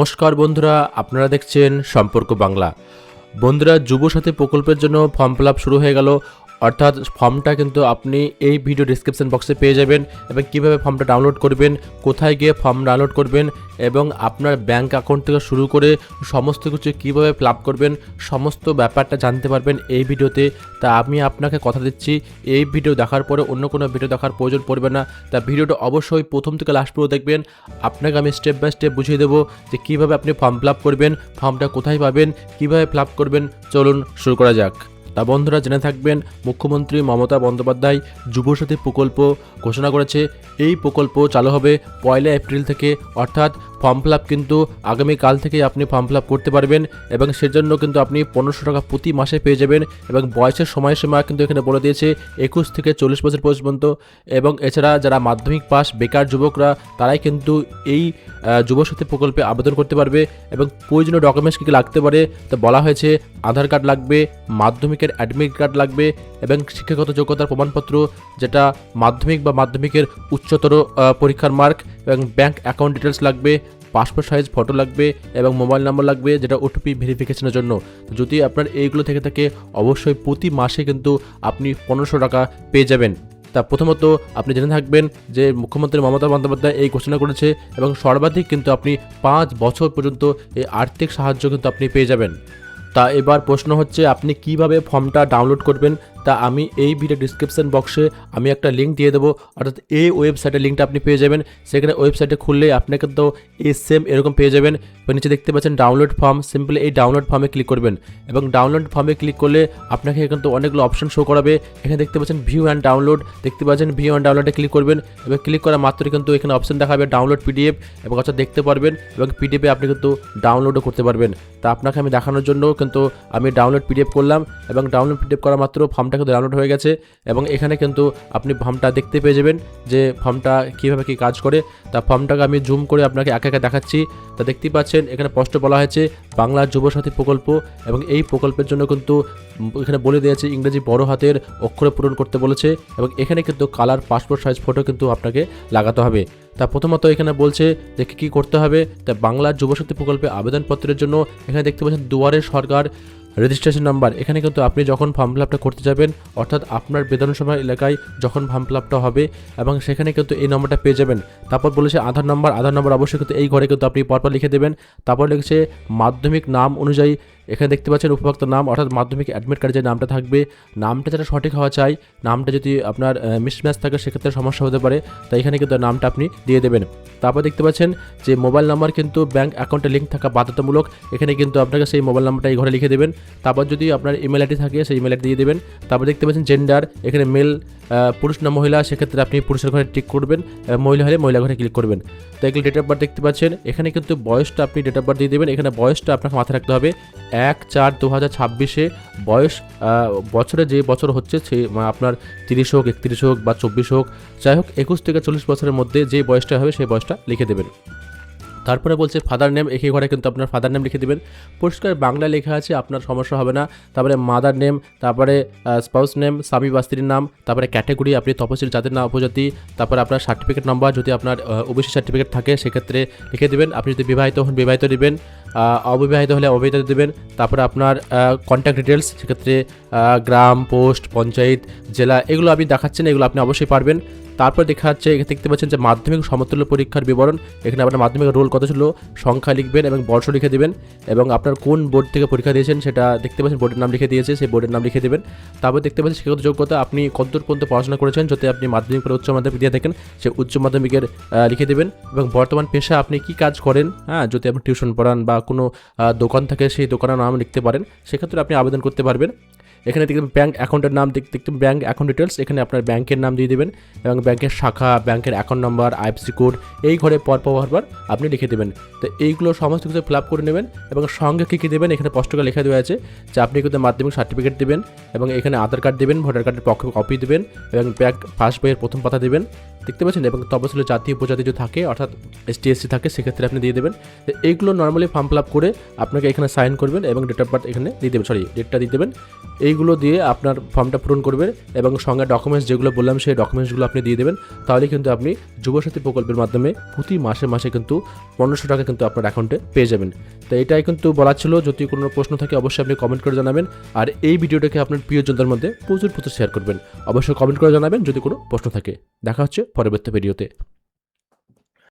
নমস্কার বন্ধুরা, আপনারা দেখছেন সম্পর্ক বাংলা। বন্ধুরা, যুব সাথী প্রকল্পের জন্য ফর্ম ফিল শুরু হয়ে গেল। অর্থাৎ ফর্মটা কিন্তু আপনি এই ভিডিও ডিসক্রিপশন বক্সে পেয়ে যাবেন এবং কীভাবে ফর্মটা ডাউনলোড করবেন, কোথায় গিয়ে ফর্ম ডাউনলোড করবেন এবং আপনার ব্যাংক অ্যাকাউন্ট থেকে শুরু করে সমস্ত কিছু কীভাবে ফিল করবেন, সমস্ত ব্যাপারটা জানতে পারবেন এই ভিডিওতে তা। আমি আপনাকে কথা দিচ্ছি, এই ভিডিও দেখার পরে অন্য কোনো ভিডিও দেখার প্রয়োজন পড়বে না। তা ভিডিওটা অবশ্যই প্রথম থেকে লাস্ট পর্যন্ত দেখবেন। আপনাকে আমি স্টেপ বাই স্টেপ বুঝিয়ে দেবো যে কীভাবে আপনি ফর্ম ফিল করবেন ফর্মটা কোথায় পাবেন, কীভাবে ফিল করবেন। চলুন শুরু করা যাক। তা বন্ধুরা জেনে থাকবেন, মুখ্যমন্ত্রী মমতা বন্দ্যোপাধ্যায় যুবসাথী প্রকল্প ঘোষণা করেছে। এই প্রকল্প চালু হবে পয়লা এপ্রিল থেকে, অর্থাৎ ফর্ম ফিল আপ কিন্তু আগামীকাল থেকেই আপনি ফর্ম ফিল আপ করতে পারবেন এবং সেজন্য কিন্তু আপনি পনেরোশো টাকা প্রতি মাসে পেয়ে যাবেন এবং বয়সের সময়সীমা কিন্তু এখানে বলে দিয়েছে একুশ থেকে চল্লিশ বছর পর্যন্ত। এবং এছাড়া যারা মাধ্যমিক পাস বেকার যুবকরা, তারাই কিন্তু এই যুবসাথী প্রকল্পে আবেদন করতে পারবে এবং প্রয়োজনীয় ডকুমেন্টস কী কী লাগতে পারে তা বলা হয়েছে। আধার কার্ড লাগবে, মাধ্যমিকের অ্যাডমিট কার্ড লাগবে এবং শিক্ষাগত যোগ্যতার প্রমাণপত্র যেটা মাধ্যমিক বা মাধ্যমিকের উচ্চতর পরীক্ষার মার্ক এবং ব্যাঙ্ক অ্যাকাউন্ট ডিটেলস লাগবে পাসপোর্ট সাইজ ফটো লাগবে এবং মোবাইল নাম্বার লাগবে, যেটা ওটিপি ভেরিফিকেশনের জন্য। যদি আপনার এইগুলো থেকে থাকে, অবশ্যই প্রতি মাসে কিন্তু আপনি পনেরোশো টাকা পেয়ে যাবেন। তা প্রথমত আপনি জেনে থাকবেন যে মুখ্যমন্ত্রী মমতা বন্দ্যোপাধ্যায় এই ঘোষণা করেছে এবং সর্বাধিক কিন্তু আপনি পাঁচ বছর পর্যন্ত এই আর্থিক সাহায্য কিন্তু আপনি পেয়ে যাবেন। তা এবার প্রশ্ন হচ্ছে, আপনি কীভাবে ফর্মটা ডাউনলোড করবেন? তা আমি এই ভিডিও ডিসক্রিপশন বক্সে আমি একটা লিঙ্ক দিয়ে দেবো। অর্থাৎ এই ওয়েবসাইটের লিঙ্কটা আপনি পেয়ে যাবেন। সেখানে ওয়েবসাইটে খুললে আপনাকে তো এই সেম এরকম পেয়ে যাবেন। নিচে দেখতে পাচ্ছেন ডাউনলোড ফর্ম সিম্পলি এই ডাউনলোড ফর্মে ক্লিক করবেন। এবং ডাউনলোড ফর্মে ক্লিক করলে আপনাকে এখানে তো অনেকগুলো অপশন শো করাবে। এখানে দেখতে পাচ্ছেন ভিউ অ্যান্ড ডাউনলোড দেখতে পাচ্ছেন ভিউ অ্যান্ড ডাউনলোডে ক্লিক করবেন। এবং ক্লিক করা মাত্রই কিন্তু এখানে অপশন দেখাবে ডাউনলোড পিডিএফ এবং অর্থাৎ দেখতে পারবেন এবং পিডিএফে আপনি কিন্তু ডাউনলোডও করতে পারবেন। তা আপনাকে আমি দেখানোর জন্য কিন্তু আমি ডাউনলোড পিডিএফ করলাম এবং ডাউনলোড পিডিএফ করা মাত্র ফর্মটা কিন্তু ডাউনলোড হয়ে গেছে এবং এখানে কিন্তু আপনি ফর্মটা দেখতে পেয়ে যাবেন যে ফর্মটা কীভাবে কী কাজ করে। তা ফর্মটাকে আমি জুম করে আপনাকে একে একে দেখাচ্ছি। তা দেখতেই পাচ্ছেন, এখানে স্পষ্ট বলা হয়েছে বাংলা যুবসাথী প্রকল্প এবং এই প্রকল্পের জন্য কিন্তু এখানে বলে দিয়েছে ইংরেজি বড় হাতের অক্ষরে পূরণ করতে বলেছে এবং এখানে কিন্তু কালার পাসপোর্ট সাইজ ফটো কিন্তু আপনাকে লাগাতে হবে। তা প্রথমত এখানে বলছে যে কী করতে হবে? তা বাংলা যুবশক্তি প্রকল্পে আবেদনপত্রের জন্য এখানে দেখতে পাচ্ছেন দুয়ারে সরকার রেজিস্ট্রেশন নাম্বার। এখানে কিন্তু আপনি যখন ফর্ম ফিল আপটা করতে যাবেন, অর্থাৎ আপনার বিধানসভা এলাকায় যখন ফর্ম ফিল আপটা হবে এবং সেখানে কিন্তু এই নম্বরটা পেয়ে যাবেন। তারপর বলেছে আধার নম্বর আধার নম্বর অবশ্যই কিন্তু এই ঘরে কিন্তু আপনি পরপর লিখে দেবেন। তারপর লিখেছে মাধ্যমিক নাম অনুযায়ী এখানে দেখতে পাচ্ছেন উপভোক্ত নাম, অর্থাৎ মাধ্যমিক অ্যাডমিট কার্ডে যে নামটা থাকবে, নামটা যেটা সঠিক হওয়া চাই, নামটা যদি আপনার মিসম্যাচ থাকে সেক্ষেত্রে সমস্যা হতে পারে, তাই এখানে কিন্তু নামটা আপনি দিয়ে দেবেন। তারপর দেখতে পাচ্ছেন যে মোবাইল নাম্বার কিন্তু ব্যাঙ্ক অ্যাকাউন্টে লিঙ্ক থাকা বাধ্যতামূলক, এখানে কিন্তু আপনাকে সেই মোবাইল নাম্বারটা এই ঘরে লিখে দেবেন। তারপর যদি আপনার ইমেল আইডি থাকে, সেই ইমেল আইডি দিয়ে দেবেন। তারপর দেখতে পাচ্ছেন জেন্ডার এখানে মেল পুরুষ না মহিলা, সেক্ষেত্রে আপনি পুরুষের ঘরে টিক করবেন মহিলা হলে মহিলা ঘরে ক্লিক করবেন। তো এগুলো ডেট অফ বার্থ দেখতে পাচ্ছেন, এখানে কিন্তু বয়সটা আপনি ডেট অফ বার্থ দিয়ে দেবেন, এখানে বয়সটা আপনাকে মাথায় রাখতে হবে এক চার দু হাজার ছাব্বিশে বয়স বছরে যে বছর হচ্ছে সে আপনার তিরিশ হোক একত্রিশ হোক বা চব্বিশ হোক যাই হোক একুশ থেকে চল্লিশ বছরের মধ্যে যে বয়সটা হবে সেই বয়সটা লিখে দেবেন। তারপরে বলছে ফাদার নেম একই ঘরে কিন্তু আপনার ফাদার নেম লিখে দেবেন। পরিষ্কার বাংলা লেখা আছে আপনার সমস্যা হবে না। তারপরে মাদার নেম তারপরে স্পাউস নেম স্বামী বা স্ত্রীর নাম তারপরে ক্যাটাগরি আপনি তপশিল জাতির নাম উপজাতি তারপরে আপনার সার্টিফিকেট নাম্বার যদি আপনার ওবিসি সার্টিফিকেট থাকে সেক্ষেত্রে লিখে দেবেন। আপনি যদি বিবাহিত হন বিবাহিত দিবেন। আহ, অবিবাহিত হলে অবিবাহিত দেবেন। তারপরে আপনার কন্ট্যাক্ট ডিটেলস সেক্ষেত্রে গ্রাম, পোস্ট, পঞ্চায়েত, জেলা, এগুলো আপনি দেখাচ্ছেন, এগুলো আপনি অবশ্যই পারবেন। তারপর দেখা যাচ্ছে, এখানে দেখতে পাচ্ছেন যে মাধ্যমিক সমতুল্য পরীক্ষার বিবরণ। এখানে আপনার মাধ্যমিক রোল কত ছিল? সংখ্যা লিখবেন এবং বর্ষ লিখে দেবেন এবং আপনার কোন বোর্ড থেকে পরীক্ষা দিয়েছেন সেটা দেখতে পাচ্ছেন, বোর্ডের নাম লিখে দিয়েছে, সেই বোর্ডের নাম লিখে দেবেন। তারপর দেখতে পাচ্ছেন শিক্ষাগত যোগ্যতা, আপনি কতদূর পর্যন্ত পড়াশোনা করেছেন যদি আপনি মাধ্যমিক পরে উচ্চ মাধ্যমিক দিয়ে থাকেন সে উচ্চ মাধ্যমিকের লিখে দেবেন। এবং বর্তমান পেশা আপনি কি কাজ করেন? হ্যাঁ যদি আপনি টিউশন পড়ান বা কোনো দোকান থাকে, সেই দোকানের নাম লিখতে পারেন। সেক্ষেত্রে আপনি আবেদন করতে পারবেন। এখানে দেখবেন ব্যাঙ্ক অ্যাকাউন্টের নাম দেখ- দেখতে ব্যাঙ্ক অ্যাকাউন্ট ডিটেলস এখানে আপনার ব্যাংকের নাম দিয়ে দেবেন এবং ব্যাংকের শাখা ব্যাংকের অ্যাকাউন্ট নাম্বার আইএফসি কোড এই ঘরে পরপর পর পর আপনি লিখে দেবেন। তো এইগুলো সমস্ত কিছু ফিল করে নেবেন এবং সঙ্গে কী কী দেবেন, এখানে স্পষ্ট করে লেখা দেওয়া আছে, যে আপনি কিন্তু মাধ্যমিক সার্টিফিকেট দেবেন এবং এখানে আধার কার্ড দেবেন, ভোটার কার্ডের পক্ষ কপি দেবেন এবং ব্যাংক পাস বইয়ের প্রথম পাতা দেবেন। দেখতে পাচ্ছেন? এবং তপশিলি জাতীয় উপজাতি যদি থাকে, অর্থাৎ এসটিএসসি থাকে, সেক্ষেত্রে আপনি দিয়ে দেবেন। এইগুলো নর্মালি ফর্ম ফিল আপ করে আপনাকে এখানে সাইন করবেন এবং ডেট অফ বার্থ এখানে দিয়ে দেবেন। সরি ডেটটা দিয়ে দেবেন। এইগুলো দিয়ে আপনার ফর্মটা পূরণ করবেন এবং সঙ্গে ডকুমেন্টস যেগুলো বললাম, সেই ডকুমেন্টসগুলো আপনি দিয়ে দেবেন। তাহলে কিন্তু আপনি যুবসাথী প্রকল্পের মাধ্যমে প্রতি মাসে মাসে কিন্তু পনেরোশো টাকা কিন্তু আপনার অ্যাকাউন্টে পেয়ে যাবেন। তো এটাই কিন্তু বলার ছিল। যদি কোনো প্রশ্ন থাকে, অবশ্যই আপনি কমেন্ট করে জানাবেন। আর এই ভিডিওটাকে আপনার প্রিয়জনদের মধ্যে প্রচুর প্রচুর শেয়ার করবেন। অবশ্যই কমেন্ট করে জানাবেন যদি কোনো প্রশ্ন থাকে। দেখা হচ্ছে পরবর্তী ভিডিওতে